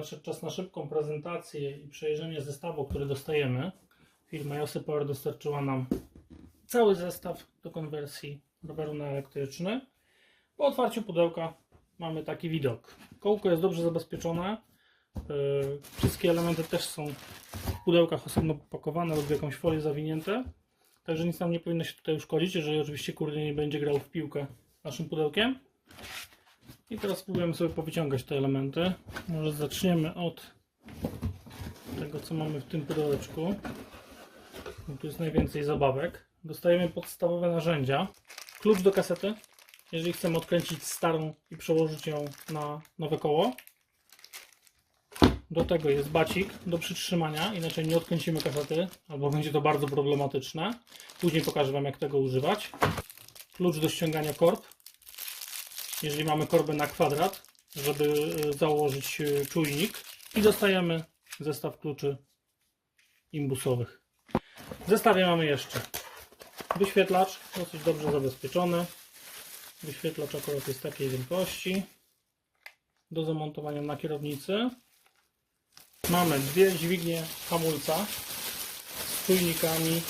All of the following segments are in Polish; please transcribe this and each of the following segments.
nadszedł czas na szybką prezentację i przejrzenie zestawu, który dostajemy. Firma Josy Power dostarczyła nam cały zestaw do konwersji roweru na elektryczny. Po otwarciu pudełka mamy taki widok. Kołko jest dobrze zabezpieczone. Yy, Wszystkie elementy też są w pudełkach osobno pakowane lub w jakąś folię zawinięte. Także nic nam nie powinno się tutaj uszkodzić, jeżeli oczywiście kurde nie będzie grał w piłkę naszym pudełkiem. I teraz spróbujemy sobie powyciągać te elementy. Może zaczniemy od tego, co mamy w tym pudełeczku. Tu jest najwięcej zabawek. Dostajemy podstawowe narzędzia. Klucz do kasety, jeżeli chcemy odkręcić starą i przełożyć ją na nowe koło. Do tego jest bacik do przytrzymania, inaczej nie odkręcimy kasety, albo będzie to bardzo problematyczne. Później pokażę Wam, jak tego używać. Klucz do ściągania korb, jeżeli mamy korbę na kwadrat, żeby y, założyć y, czujnik. I dostajemy zestaw kluczy imbusowych. W zestawie mamy jeszcze wyświetlacz, dosyć dobrze zabezpieczony. Wyświetlacz akurat jest takiej wielkości do zamontowania na kierownicy. Mamy dwie dźwignie hamulca z czujnikami,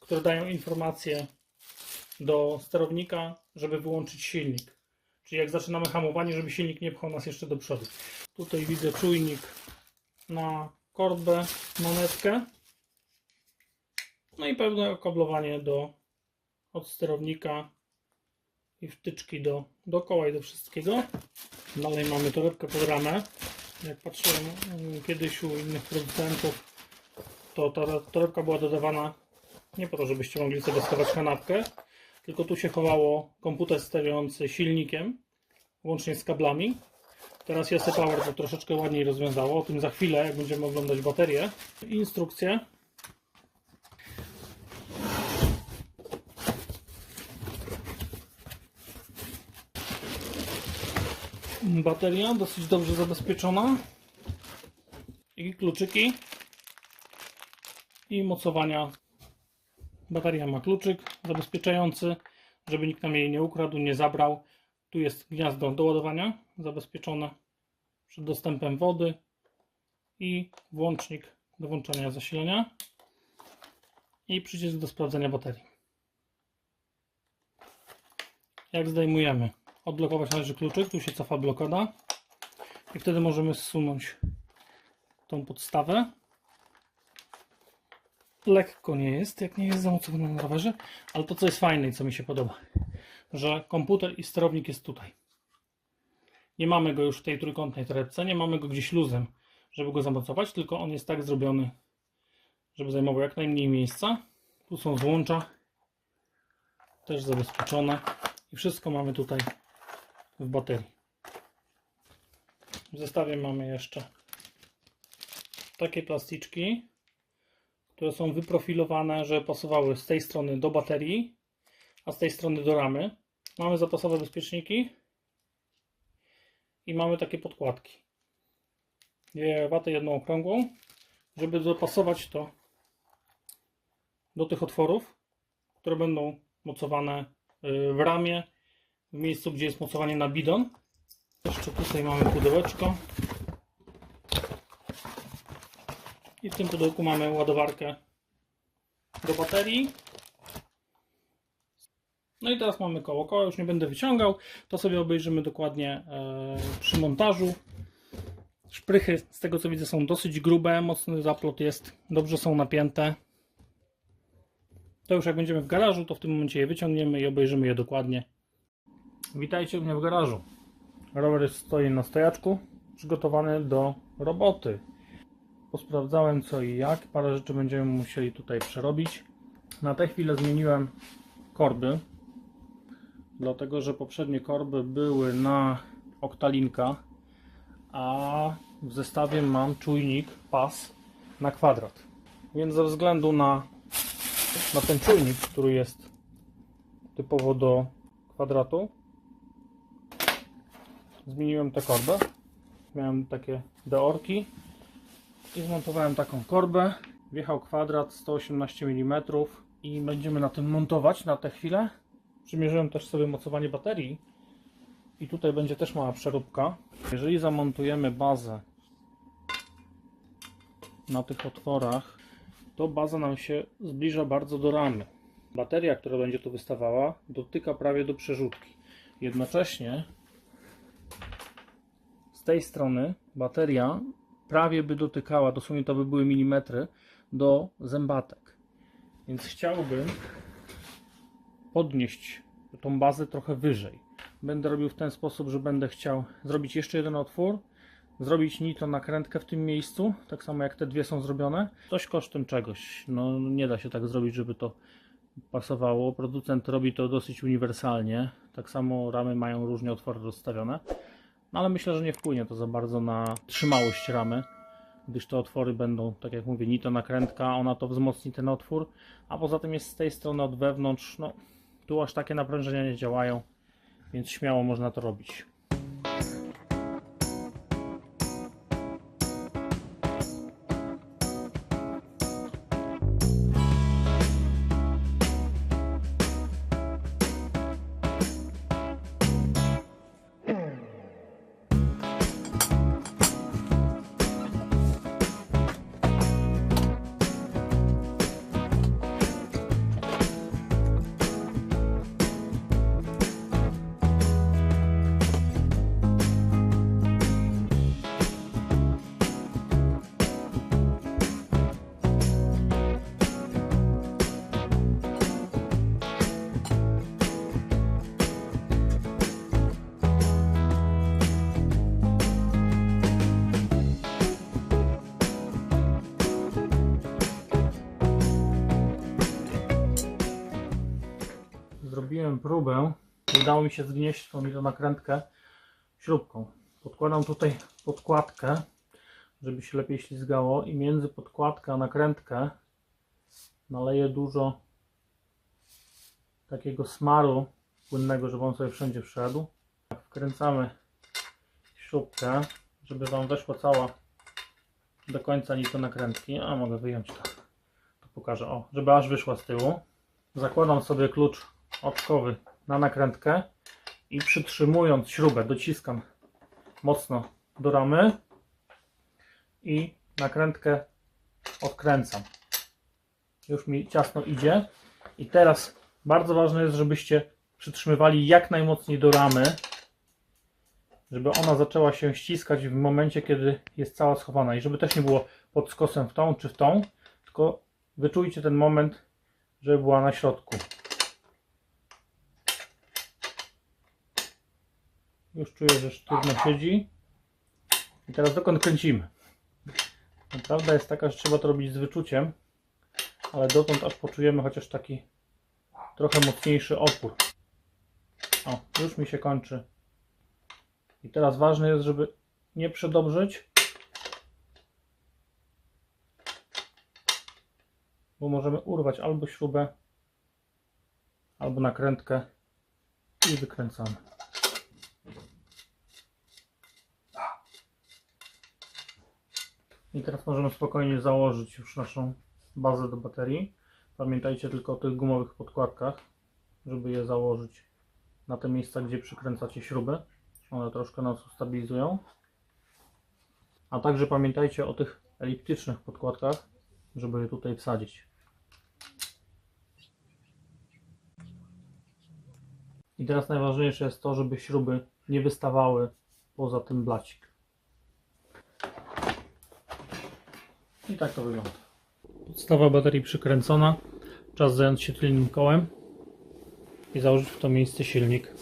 które dają informacje do sterownika, żeby wyłączyć silnik. Czyli jak zaczynamy hamowanie, żeby silnik nie pchał nas jeszcze do przodu. Tutaj widzę czujnik na korbę, manetkę. No i pewne okablowanie do, od sterownika i wtyczki do, do koła i do wszystkiego. Dalej mamy torebkę pod ramę. Jak patrzyłem mm, kiedyś u innych producentów, to ta torebka była dodawana nie po to, żebyście mogli sobie schować kanapkę, tylko tu się chowało komputer sterujący silnikiem, łącznie z kablami. Teraz Jose Power to troszeczkę ładniej rozwiązało, o tym za chwilę, jak będziemy oglądać baterię. Instrukcje. Bateria dosyć dobrze zabezpieczona. I kluczyki. I mocowania. Bateria ma kluczyk zabezpieczający, żeby nikt nam jej nie ukradł, nie zabrał. Tu jest gniazdo do ładowania zabezpieczone przed dostępem wody i włącznik do włączania zasilania i przycisk do sprawdzenia baterii. Jak zdejmujemy, odblokować należy kluczyk, tu się cofa blokada i wtedy możemy zsunąć tą podstawę. Lekko nie jest, jak nie jest zamocowane na rowerze, ale to co jest fajne i co mi się podoba, że komputer i sterownik jest tutaj. Nie mamy go już w tej trójkątnej torebce, nie mamy go gdzieś luzem, żeby go zamocować, tylko on jest tak zrobiony, żeby zajmował jak najmniej miejsca. Tu są złącza, też zabezpieczone i wszystko mamy tutaj w baterii. W zestawie mamy jeszcze takie plasticzki, które są wyprofilowane, żeby pasowały z tej strony do baterii, a z tej strony do ramy. Mamy zapasowe bezpieczniki i mamy takie podkładki. Dwie watę, jedną okrągłą, żeby dopasować to do tych otworów, które będą mocowane y, w ramię, w miejscu, gdzie jest mocowanie na bidon. Jeszcze tutaj mamy pudełeczko. I w tym pudełku mamy ładowarkę do baterii. No i teraz mamy koło. Koło już nie będę wyciągał. To sobie obejrzymy dokładnie e, przy montażu. Szprychy, z tego co widzę, są dosyć grube. Mocny zaplot jest. Dobrze są napięte. To już jak będziemy w garażu, to w tym momencie je wyciągniemy i obejrzymy je dokładnie. Witajcie mnie w garażu. Rower stoi na stojaczku, przygotowany do roboty. Posprawdzałem co i jak. Parę rzeczy będziemy musieli tutaj przerobić. Na tę chwilę zmieniłem korby, dlatego że poprzednie korby były na oktalinka, a w zestawie mam czujnik pas na kwadrat. Więc ze względu na, na ten czujnik, który jest typowo do kwadratu, zmieniłem tę korbę. Miałem takie deorki i zmontowałem taką korbę. Wjechał kwadrat 118 mm i będziemy na tym montować na tę chwilę. Przymierzyłem też sobie mocowanie baterii I tutaj będzie też mała przeróbka. Jeżeli zamontujemy bazę na tych otworach, to baza nam się zbliża bardzo do ramy. Bateria, która będzie tu wystawała, dotyka prawie do przerzutki. Jednocześnie z tej strony bateria prawie by dotykała, dosłownie to by były milimetry, do zębatek. Więc chciałbym podnieść tą bazę trochę wyżej. Będę robił w ten sposób, że będę chciał zrobić jeszcze jeden otwór, zrobić nitro nakrętkę w tym miejscu, tak samo jak te dwie są zrobione. Coś kosztem czegoś. No nie da się tak zrobić, żeby to pasowało. Producent robi to dosyć uniwersalnie. Tak samo ramy mają różnie otwory rozstawione. No ale myślę, że nie wpłynie to za bardzo na trzymałość ramy, gdyż te otwory będą, tak jak mówię, nito nakrętka, ona to wzmocni ten otwór, a poza tym jest z tej strony od wewnątrz, no tu aż takie naprężenia nie działają, więc śmiało można to robić. Zrobiłem próbę, udało mi się zgnieść tą nakrętkę śrubką. Podkładam tutaj podkładkę, żeby się lepiej ślizgało i między podkładkę a nakrętkę naleję dużo takiego smaru płynnego, żeby on sobie wszędzie wszedł. Wkręcamy śrubkę, żeby Wam weszła cała do końca nito nakrętki. A mogę wyjąć to. To pokażę. O, żeby aż wyszła z tyłu. Zakładam sobie klucz oczkowy na nakrętkę i przytrzymując śrubę dociskam mocno do ramy i nakrętkę odkręcam. Już mi ciasno idzie i teraz bardzo ważne jest, żebyście przytrzymywali jak najmocniej do ramy, żeby ona zaczęła się ściskać w momencie, kiedy jest cała schowana i żeby też nie było pod skosem w tą czy w tą, tylko wyczujcie ten moment, żeby była na środku. Już czuję, że sztywno siedzi. I teraz dokąd kręcimy? Prawda jest taka, że trzeba to robić z wyczuciem, ale dotąd aż poczujemy chociaż taki trochę mocniejszy opór. O, już mi się kończy. I teraz ważne jest, żeby nie przedobrzyć, bo możemy urwać albo śrubę, albo nakrętkę i wykręcamy. I teraz możemy spokojnie założyć już naszą bazę do baterii. Pamiętajcie tylko o tych gumowych podkładkach, żeby je założyć na te miejsca, gdzie przykręcacie śruby. One troszkę nas ustabilizują. A także pamiętajcie o tych eliptycznych podkładkach, żeby je tutaj wsadzić. I teraz najważniejsze jest to, żeby śruby nie wystawały poza ten blacik. I tak to wygląda. Podstawa baterii przykręcona. Czas zająć się tylnym kołem i założyć w to miejsce silnik.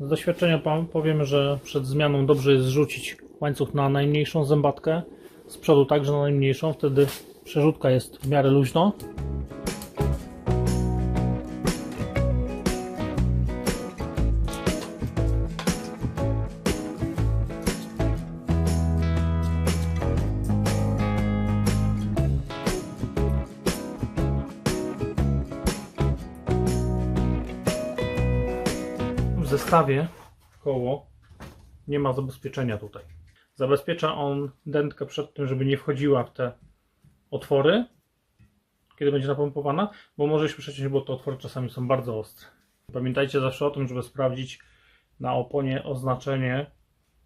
Z doświadczenia powiem, że przed zmianą dobrze jest zrzucić łańcuch na najmniejszą zębatkę, z przodu także na najmniejszą, wtedy przerzutka jest w miarę luźno. Zestawie koło nie ma zabezpieczenia tutaj. Zabezpiecza on dętkę przed tym, żeby nie wchodziła w te otwory, kiedy będzie napompowana, bo może się przeciąć, bo te otwory czasami są bardzo ostre. Pamiętajcie zawsze o tym, żeby sprawdzić, na oponie oznaczenie,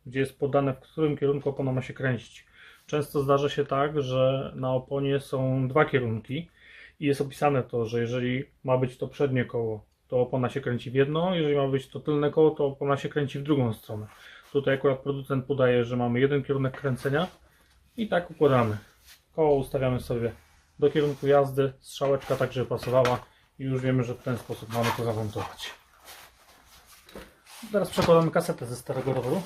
gdzie jest podane, w którym kierunku opona ma się kręcić. Często zdarza się tak, że na oponie są dwa kierunki i jest opisane to, że jeżeli ma być to przednie koło, to opona się kręci w jedno, jeżeli ma być to tylne koło, to opona się kręci w drugą stronę. Tutaj akurat producent podaje, że mamy jeden kierunek kręcenia i tak układamy. Koło ustawiamy sobie do kierunku jazdy, strzałeczka tak, żeby pasowała i już wiemy, że w ten sposób mamy to zamontować. Teraz przekładamy kasetę ze starego roweru.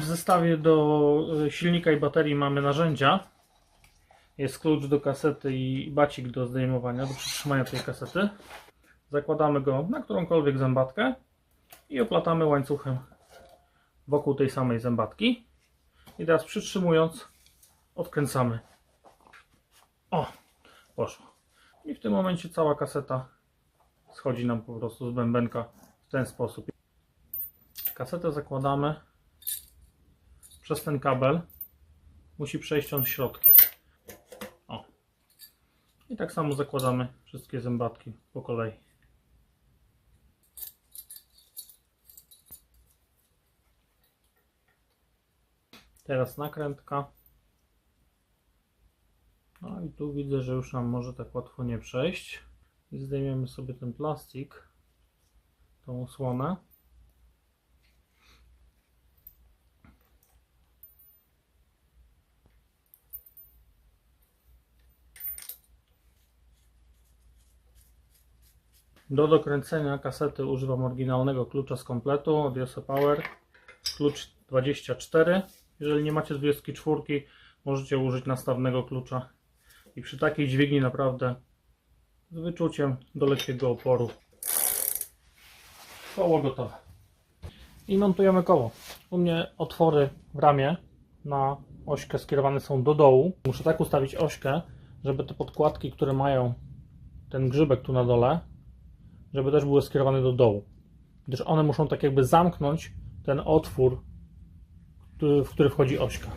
W zestawie do y, silnika i baterii mamy narzędzia. Jest klucz do kasety i bacik do zdejmowania, do przytrzymania tej kasety. Zakładamy go na którąkolwiek zębatkę i oplatamy łańcuchem wokół tej samej zębatki. I teraz przytrzymując, odkręcamy. O, poszło. I w tym momencie cała kaseta schodzi nam po prostu z bębenka w ten sposób. Kasetę zakładamy przez ten kabel. Musi przejść on środkiem. O. I tak samo zakładamy wszystkie zębatki po kolei. Teraz nakrętka. No i tu widzę, że już nam może tak łatwo nie przejść. I zdejmiemy sobie ten plastik, tą osłonę. Do dokręcenia kasety używam oryginalnego klucza z kompletu od Yosa Power. Klucz 24. Jeżeli nie macie 24, możecie użyć nastawnego klucza. I przy takiej dźwigni naprawdę z wyczuciem do lekkiego oporu. Koło gotowe. I montujemy koło. U mnie otwory w ramię na ośkę skierowane są do dołu. Muszę tak ustawić ośkę, żeby te podkładki, które mają ten grzybek tu na dole, żeby też były skierowane do dołu. Gdyż one muszą tak jakby zamknąć ten otwór, w który wchodzi ośka.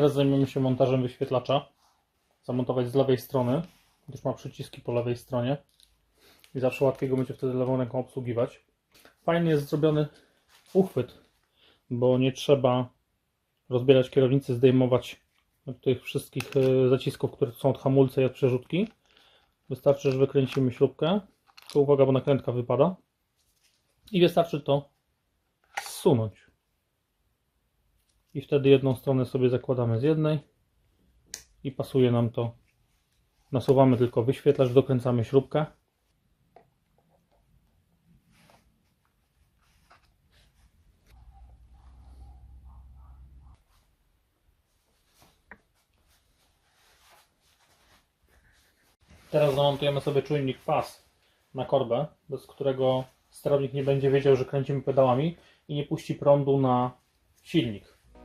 Teraz zajmiemy się montażem wyświetlacza. Zamontować z lewej strony, gdyż ma przyciski po lewej stronie i zawsze łatwiej go będzie wtedy lewą ręką obsługiwać. Fajnie jest zrobiony uchwyt, bo nie trzeba rozbierać kierownicy, zdejmować tych wszystkich e, zacisków, które są od hamulca i od przerzutki. Wystarczy, że wykręcimy śrubkę. To uwaga, bo nakrętka wypada. I wystarczy to zsunąć i wtedy jedną stronę sobie zakładamy z jednej i pasuje nam to. Nasuwamy tylko wyświetlacz, dokręcamy śrubkę. Teraz zamontujemy sobie czujnik pas na korbę, bez którego sterownik nie będzie wiedział, że kręcimy pedałami i nie puści prądu na silnik.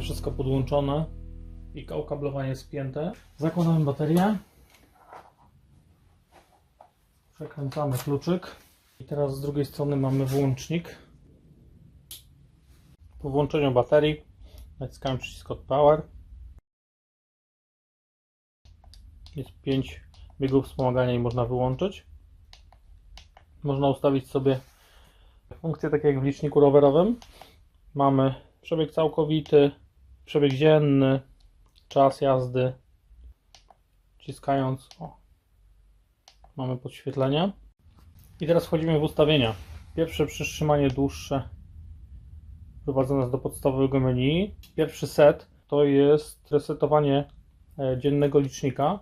wszystko podłączone i okablowanie spięte. Zakładamy baterię. Przekręcamy kluczyk. I teraz z drugiej strony mamy włącznik. Po włączeniu baterii naciskamy przycisk od Power. Jest 5 biegów wspomagania i można wyłączyć. Można ustawić sobie funkcje takie jak w liczniku rowerowym. Mamy przebieg całkowity, przebieg dzienny, czas jazdy. Wciskając, o, mamy podświetlenie. I teraz wchodzimy w ustawienia. Pierwsze przytrzymanie dłuższe prowadzi nas do podstawowego menu. Pierwszy set to jest resetowanie e, dziennego licznika.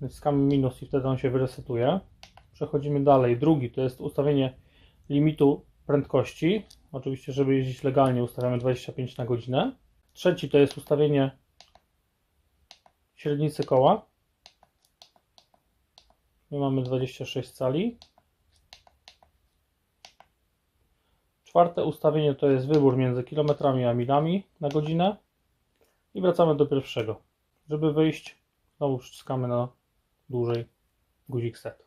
Naciskamy minus i wtedy on się wyresetuje. Przechodzimy dalej. Drugi to jest ustawienie limitu prędkości. Oczywiście, żeby jeździć legalnie, ustawiamy 25 na godzinę. Trzeci to jest ustawienie średnicy koła. My mamy 26 cali. Czwarte ustawienie to jest wybór między kilometrami a milami na godzinę. I wracamy do pierwszego. Żeby wyjść, znowu przyciskamy na dłużej guzik set.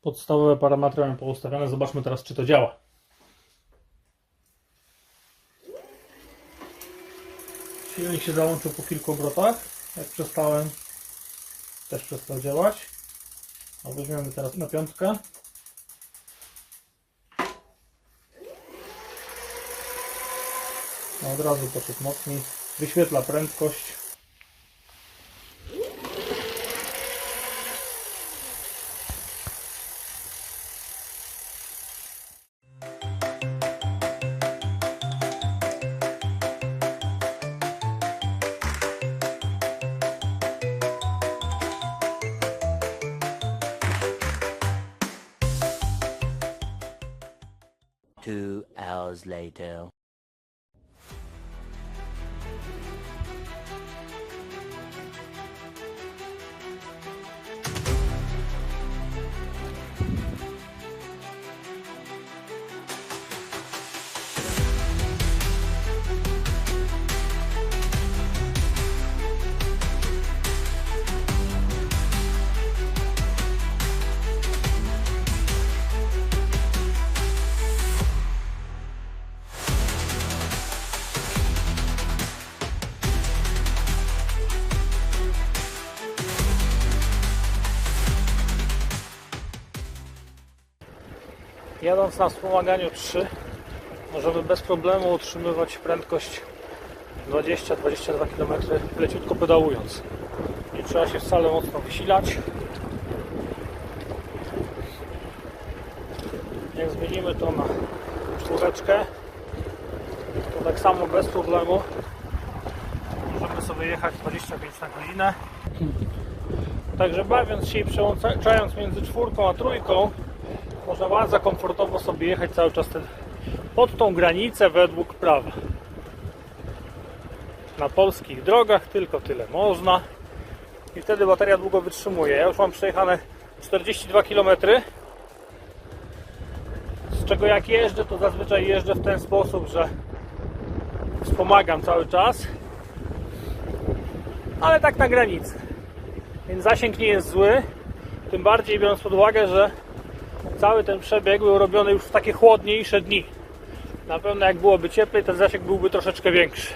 Podstawowe parametry mamy poustawione. Zobaczmy teraz, czy to działa. Silnik się załączył po kilku obrotach. Jak przestałem, też przestał działać. A weźmiemy teraz na piątkę. No od razu poszedł mocniej. Wyświetla prędkość. Jadąc na wspomaganiu 3 możemy bez problemu utrzymywać prędkość 20-22 km leciutko pedałując. Nie trzeba się wcale mocno wysilać. Jak zmienimy to na czwóreczkę, to tak samo bez problemu możemy sobie jechać 25 na godzinę. Także bawiąc się i przełączając między czwórką a trójką, można bardzo komfortowo sobie jechać cały czas ten, pod tą granicę według prawa. Na polskich drogach tylko tyle można. I wtedy bateria długo wytrzymuje. Ja już mam przejechane 42 km z czego jak jeżdżę to zazwyczaj jeżdżę w ten sposób, że wspomagam cały czas. Ale tak na granicy. Więc zasięg nie jest zły. Tym bardziej biorąc pod uwagę, że cały ten przebieg był robiony już w takie chłodniejsze dni. Na pewno jak byłoby cieplej, ten zasięg byłby troszeczkę większy.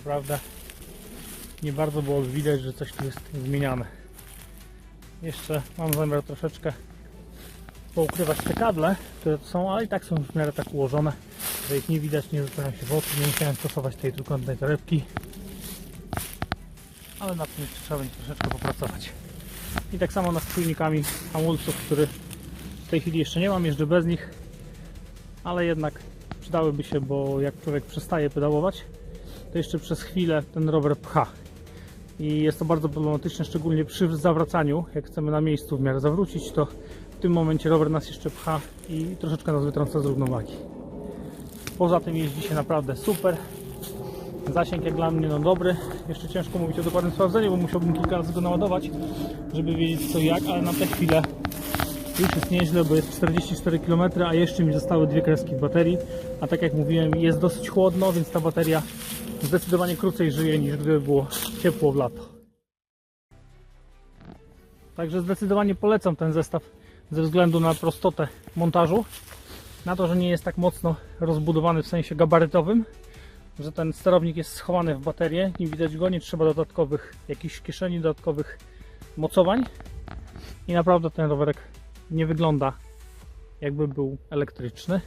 Naprawdę nie bardzo byłoby widać, że coś tu jest zmieniane. Jeszcze mam zamiar troszeczkę poukrywać te kable, które tu są, ale i tak są w miarę tak ułożone, że ich nie widać, nie zaczynają się w oczy, nie musiałem stosować tej trójkątnej torebki. Ale nad tym jeszcze trzeba będzie troszeczkę popracować. I tak samo nad czujnikami hamulców, który w tej chwili jeszcze nie mam, jeżdżę bez nich, ale jednak przydałyby się, bo jak człowiek przestaje pedałować, to jeszcze przez chwilę ten rower pcha. i jest to bardzo problematyczne, szczególnie przy zawracaniu. Jak chcemy na miejscu w miarę zawrócić, to w tym momencie rower nas jeszcze pcha i troszeczkę nas wytrąca z równowagi. Poza tym jeździ się naprawdę super. Zasięg jak dla mnie no dobry. Jeszcze ciężko mówić o dokładnym sprawdzeniu, bo musiałbym kilka razy go naładować, żeby wiedzieć co jak, ale na tę chwilę już jest nieźle, bo jest 44 km, a jeszcze mi zostały dwie kreski w baterii. A tak jak mówiłem, jest dosyć chłodno, więc ta bateria zdecydowanie krócej żyje niż gdyby było ciepło w lato. Także zdecydowanie polecam ten zestaw ze względu na prostotę montażu. Na to, że nie jest tak mocno rozbudowany w sensie gabarytowym, że ten sterownik jest schowany w baterię, nie widać go, nie trzeba dodatkowych jakichś kieszeni, dodatkowych mocowań. I naprawdę ten rowerek nie wygląda jakby był elektryczny.